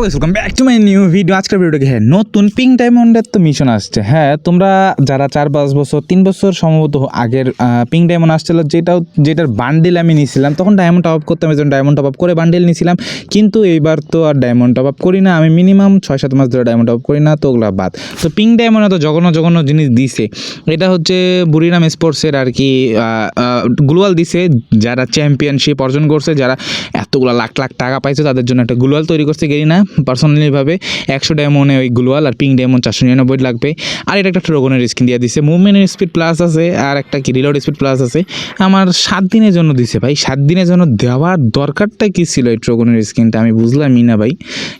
Guys welcome back to my new video আজকের ভিডিওটা হ্যাঁ নতুন পিঙ্ক ডায়মন্ডের তো মিশন আসছে। হ্যাঁ তোমরা যারা চার পাঁচ বছর, তিন বছর সম্ভবত আগের পিঙ্ক ডায়মন্ড আসছিল, যেটাও, যেটার বান্ডেল আমি নিয়েছিলাম তখন ডায়মন্ড টপ আপ করতাম এই জন্য ডায়মন্ড টপ আপ করে বান্ডেল নিয়েছিলাম কিন্তু এইবার তো আর ডায়মন্ড টপ আপ করি না, আমি মিনিমাম ছয় সাত মাস ধরে ডায়মন্ড টপ আপ করি না, তো ওগুলো বাদ। তো পিঙ্ক ডায়মন্ড তো জঘন্য জঘন্য জিনিস দিছে। এটা হচ্ছে বুড়িরাম স্পোর্টসের আর কি গ্লোয়াল দিছে, যারা চ্যাম্পিয়নশিপ অর্জন করছে, যারা এতগুলো লাখ লাখ টাকা পাইছে, তাদের জন্য একটা গ্লোয়াল তৈরি করছে গেরি না পার্সোনালিভাবে একশো ডায়মন্ডে ওই গ্লোয়াল আর পিঙ্ক ডায়মন্ড চারশো নিরানব্বই লাগবে। আর এটা একটা ড্রোগনের স্কিন দিয়ে দিছে। মুভমেন্টের স্পিড প্লাস আছে, আর একটা কি রিলোড স্পিড প্লাস আছে। আমার সাত দিনের জন্য দিছে ভাই। সাত দিনের জন্য দেওয়ার দরকারটা কী ছিল এই ড্রোগনের স্কিনটা আমি বুঝলামই না ভাই।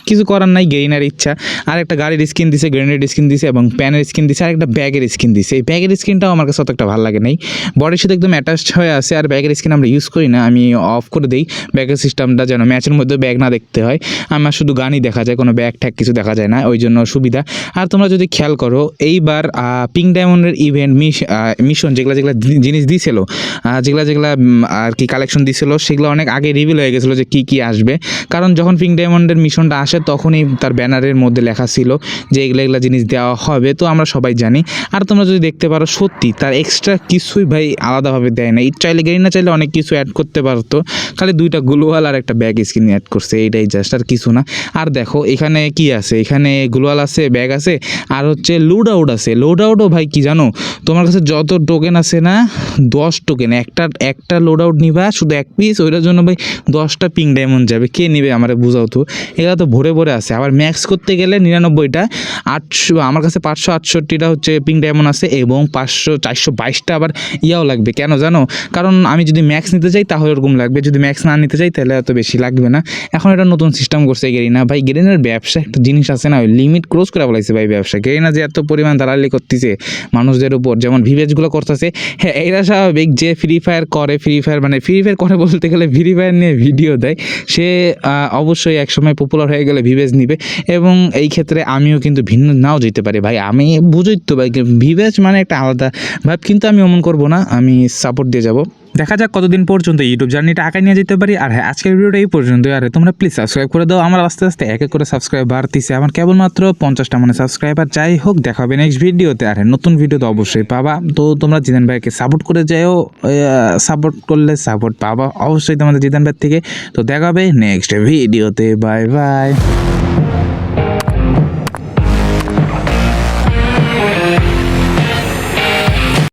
কিছু করার নাই গেইনার ইচ্ছা। আর একটা গাড়ির স্কিন দিছে গ্রেনেড স্কিন দিছে এবং প্যানের স্কিন দিছে, আর একটা ব্যাগের স্কিন দিছে। এই ব্যাগের স্কিনটাও আমার কাছে অত একটা ভালো লাগে নাই। বডির সাথে একদম অ্যাটাচড হয়ে আছে, আর ব্যাগের স্কিন আমরা ইউজ করি না। আমি অফ করে দিই। ব্যাগের সিস্টেমটা যেন ম্যাচের মধ্যে ব্যাগ না দেখতে হয়। আমার শুধু গানই দেখা যায়, কোনো ব্যাগ ট্যাগ কিছু দেখা যায় না, ওই জন্য সুবিধা। আর তোমরা যদি খেয়াল করো, এইবার পিঙ্ক ডায়মন্ডের ইভেন্ট মিশ মিশন যেগুলো যেগুলো জিনিস দিছিল যেগুলো যেগুলো আর কি কালেকশন দিছিল, সেগুলো অনেক আগে রিভিল হয়ে গেছিল যে কী কী আসবে। কারণ যখন পিঙ্ক ডায়মন্ডের মিশনটা আসে, তখনই তার ব্যানারের মধ্যে লেখা ছিল যে এগুলো এগুলো জিনিস দেওয়া হবে, তো আমরা সবাই জানি। আর তোমরা যদি দেখতে পারো, সত্যি তার এক্সট্রা কিছুই ভাই আলাদাভাবে দেয় না। চাইলে গেরি না চাইলে অনেক কিছু অ্যাড করতে পারতো, খালি দুইটা গ্লোয়াল আর একটা ব্যাগ স্ক্রিন অ্যাড করছে, এইটাই জাস্ট আর কিছু না। আর দেখো, এখানে কি আছে? এখানে গ্লোয়াল আছে, ব্যাগ আছে, আর হচ্ছে লোড আউট আছে। লোড আউটও ভাই কি জানো? তোমার কাছে যত টোকেন আছে না, দশ টোকেন একটা একটা লোড আউট নিবা, শুধু এক পিস ওইটার জন্য ভাই দশটা পিঙ্ক ডায়মন্ড যাবে। কে নেবে আমার বুঝাও তো? এগুলো তো ভরে ভরে আছে। আবার ম্যাক্স করতে গেলে নিরানব্বইটা, আটশো, আমার কাছে পাঁচশো আটষট্টিটা হচ্ছে পিঙ্ক ডায়মন্ড আছে এবং পাঁচশো, চারশো বাইশটা আবার ইয়াও লাগবে। কেন জানো? কারণ আমি যদি ম্যাক্স নিতে চাই তাহলে ওরকম লাগবে। যদি ম্যাক্স না নিতে চাই তাহলে এত বেশি লাগবে না। এখন এটা নতুন সিস্টেম করছে গেরিনা ভাই গ্রেনের ব্যবসা একটা জিনিস আছে না, ওই লিমিট ক্রস করে বলাইছে ভাই ব্যবসা গেরিনা যে এত পরিমাণ দালালি করতেছে মানুষদের উপর, যেমন ভিভেজগুলো করতেছে হ্যাঁ এরা স্বাভাবিক যে ফ্রি ফায়ার করে ফ্রি ফায়ার মানে ফ্রি ফায়ার করে বলতে গেলে ফ্রি ফায়ার নিয়ে ভিডিও দেয়। সে অবশ্যই একসময় পপুলার হয়ে গেলে ভিভেজ নিবে এবং এই ক্ষেত্রে আমিও কিন্তু ভিন্ন নাও যেতে পারি ভাই। আমি বুঝই তো ভাই ভিভেজ মানে একটা আলাদা ভাব, কিন্তু আমি অমন করব না, আমি সাপোর্ট দিয়ে যাব। দেখা যাক কতদিন পর্যন্ত ইউটিউব জার্নিটা আঁকায় নিয়ে যেতে পারি। আর হ্যাঁ আজকের ভিডিওটা এই পর্যন্ত আর তোমরা প্লিজ সাবস্ক্রাইব করে দাও। আমার আস্তে আস্তে এক এক করে সাবস্ক্রাইব বাড়তিছে। আমার কেবলমাত্র পঞ্চাশটা মানে সাবস্ক্রাইবার যাই হোক দেখা হবে নেক্সট ভিডিওতে আর হ্যাঁ, নতুন ভিডিও তো অবশ্যই পাবা। তো তোমরা জিদান ভাইকে সাপোর্ট করে যাও। সাপোর্ট করলে সাপোর্ট পাবা। অবশ্যই তোমাদের জিদান ভাই থেকে। তো দেখা হবে নেক্সট ভিডিওতে বাই বাই